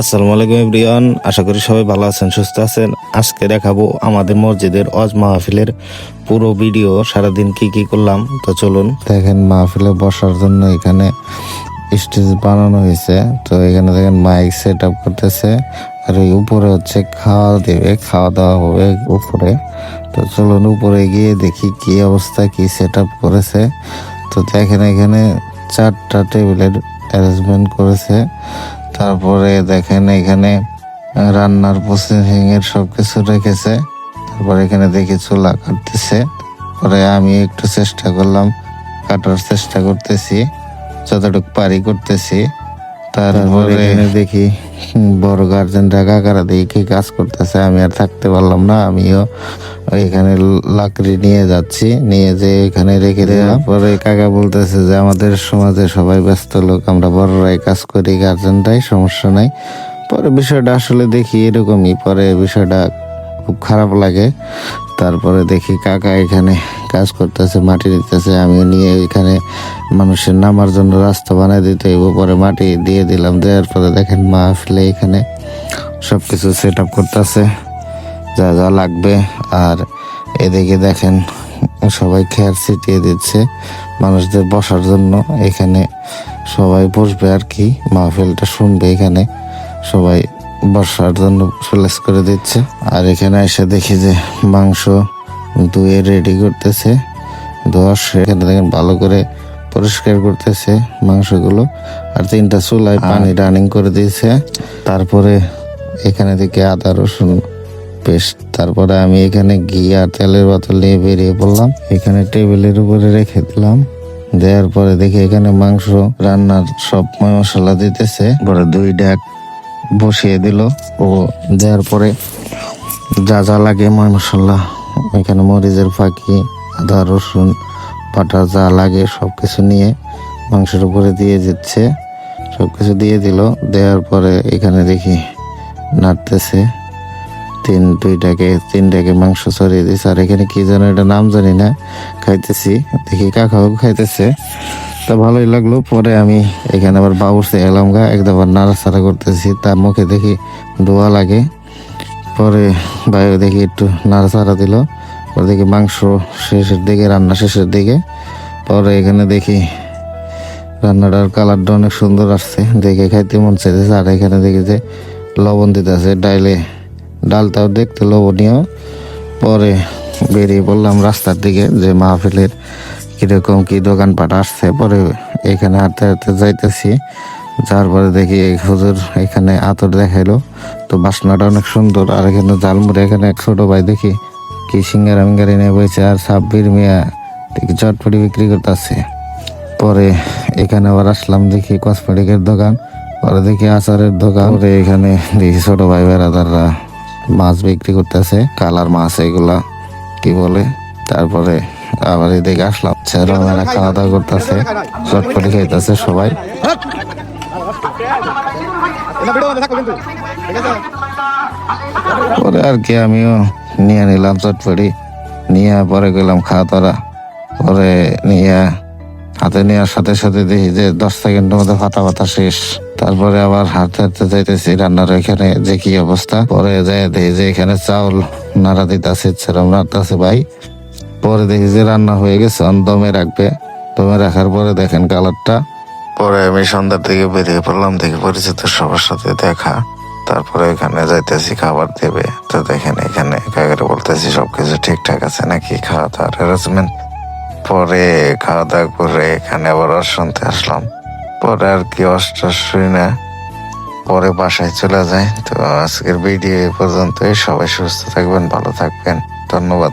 আসসালামু আলাইকুম ইব্রিয়ান আশা করি সবাই ভালো আছেন, সুস্থ আছেন। আজকে দেখাবো আমাদের মসজিদের অজ মাহফিলের পুরো ভিডিও, সারাদিন কি কি করলাম, তো চলুন। দেখেন মাহফিলে বসার জন্য এখানে স্টেজ বানানো হয়েছে, তো এখানে দেখেন মাইক সেট আপ করতেছে, আর এই উপরে হচ্ছে খাওয়া দেবে, খাওয়া দাওয়া হবে উপরে। তো চলুন উপরে গিয়ে দেখি কি অবস্থা, কি সেট আপ করেছে। তো দেখেন এখানে চারটা টেবিলের অ্যারেঞ্জমেন্ট করেছে তারপরে দেখেন এখানে রান্নার প্রসেসিং এর সব কিছু রেখেছে। তারপর এখানে দেখি চুলা কাটতেছে। পরে আমি একটু চেষ্টা করলাম, কাটার চেষ্টা করতেছি, যতটুকু পারি করতেছি। তারপরে দেখি বড় গার্জেনরা কাকারা দেখি কাজ করতেছে আমি আর থাকতে পারলাম না আমিও এখানে লাকড়ি নিয়ে যাচ্ছি নিয়ে যে এখানে রেখে দিলাম। পরে কাকা বলতেছে যে আমাদের সমাজে সবাই ব্যস্ত লোক আমরা বড়রাই কাজ করি গার্জেনরাই সমস্যা নাই। পরে বিষয়টা আসলে দেখি এরকমই পরে বিষয়টা খুব খারাপ লাগে। তারপরে দেখি কাকা এখানে কাজ করতেছে, মাটি দিতেছে। আমি নিয়ে এখানে মানুষের নামার জন্য রাস্তা বানাই দিতে হইব। পরে মাটি দিয়ে দিলাম, দেওয়ার পরে দেখেন মা মাহফিলে এখানে সব কিছু সেট আপ করতেছে, যা যা লাগবে। আর এদিকে দেখেন সবাই খেয়ার ছিটিয়ে দিচ্ছে মানুষদের বসার জন্য। এখানে সবাই বসবে আর কি, মাহফিলটা শুনবে এখানে। সবাই বসার জন্য প্লেস করে দিচ্ছে। আর এখানে এসে দেখি যে মাংস ধুয়ে রেডি করতেছে। ধোয়া এখানে দেখেন ভালো করে পরিষ্কার করতেছে মাংসগুলো। আর তিনটা চুলায় পানি রানিং করে দিয়েছে। তারপরে এখানে থেকে আদা রসুন পেস্ট। তারপরে আমি এখানে ঘি আর তেলের বোতল নিয়ে বেরিয়ে পড়লাম। এখানে টেবিলের উপরে রেখে দিলাম। দেওয়ার পরে দেখি এখানে মাংস রান্নার সব মশলা দিতেছে। পরে দুই ডাক বসিয়ে দিল ও দেওয়ার পরে যা যা লাগে ময় মশলা এখানে মরিচের ফাঁকি, আদা, রসুন পাটা যা লাগে সব কিছু নিয়ে মাংসের উপরে দিয়ে দিচ্ছে। সব কিছু দিয়ে দিল, দেওয়ার পরে এখানে দেখি নাড়তেছে। তিন দুইটাকে তিনটাকে মাংস ছড়িয়ে দিছে। আর এখানে কী যেন এটা নাম জানি না, খাইতেছি। দেখি কাকাও খাইতেছে। তা ভালোই লাগল। পরে আমি এখানে আবার বাবুরসে এলাম গা, একদম নাড়াচাড়া করতেছি। তার মুখে দেখি দোয়া লাগে। পরে ভাই দেখি একটু নাড়াচাড়া দিল। পরে দেখি মাংস শেষের দিকে, রান্না শেষের দিকে। পরে এখানে দেখি রান্নাটার কালারটা অনেক সুন্দর আসছে। দেখে খাইতে মন চাইতেছে। আর এখানে দেখি যে লবণ দিতেছে। ডাইলে ডালটাও দেখতে লবণীয় পরে বেরিয়ে পড়লাম রাস্তার দিকে যে মাহফিলের কীরকম কি দোকানপাট আসছে? পরে এখানে হাঁটতে হাঁটতে যাইতেছি। যার পরে দেখি এই হুজুর এখানে আতর দেখাইলো। তো বাসনাটা অনেক সুন্দর। আর এখানে জালমুড়ি এখানে এক ছোট ভাই দেখি কি সিঙ্গারা মিঙ্গারি নিয়ে বইছে। আর সাব্বির মিয়া দেখি চটপটি বিক্রি করতেছে। পরে এখানে আবার আসলাম দেখি কসমেটিকের দোকান। পরে দেখি আচারের দোকান। পরে এখানে দেখি ছোট ভাই বেড়াদাররা মাছ বিক্রি করতেছে। কালার মাছ এগুলা, কি বলে? তারপরে আবার এদিকে আসলাম। ছেলেমেয়েরা খাওয়া দাওয়া করতেছে। চটপটি খাইতেছে সবাই। আছে পরে আর কি, আমিও নিয়ে নিলাম চটপটি। নিয়ে পরে গেলাম খাওয়া দাওয়া। পরে নিয়ে হাতে নেওয়ার সাথে সাথে দেখি যে দশ সেকেন্ডের মধ্যে ফাটা ফাটা শেষ। তারপরে আবার হাঁটতে হাঁটতে যাইতেছি রান্নার এখানে যে কি অবস্থা। পরে যাই দেখি যে এখানে চাউল নাড়া দিতেছে সেরকম নাড়তেছে ভাই। পরে দেখি যে রান্না হয়ে গেছে দমে রাখবে। দমে রাখার পরে দেখেন কালারটা পরে আমি সন্ধ্যার দিকে বেরিয়ে পড়লাম, দেখি পরিচিত সবার সাথে দেখা। তারপরে এখানে যাইতেছি, খাবার দেবে। তো দেখেন এখানে কাকারে বলতেছি, সবকিছু ঠিকঠাক আছে নাকি? খাওয়া দাওয়ার অ্যারেঞ্জমেন্ট পরে খাওয়া দাওয়া করে এখানে আবার ওর শুনতে আসলাম। পরে আর কি অষ্ট শুই না। পরে বাসায় চলে যায় তো আজকের ভিডিও এই পর্যন্তই। সবাই সুস্থ থাকবেন, ভালো থাকবেন। ধন্যবাদ।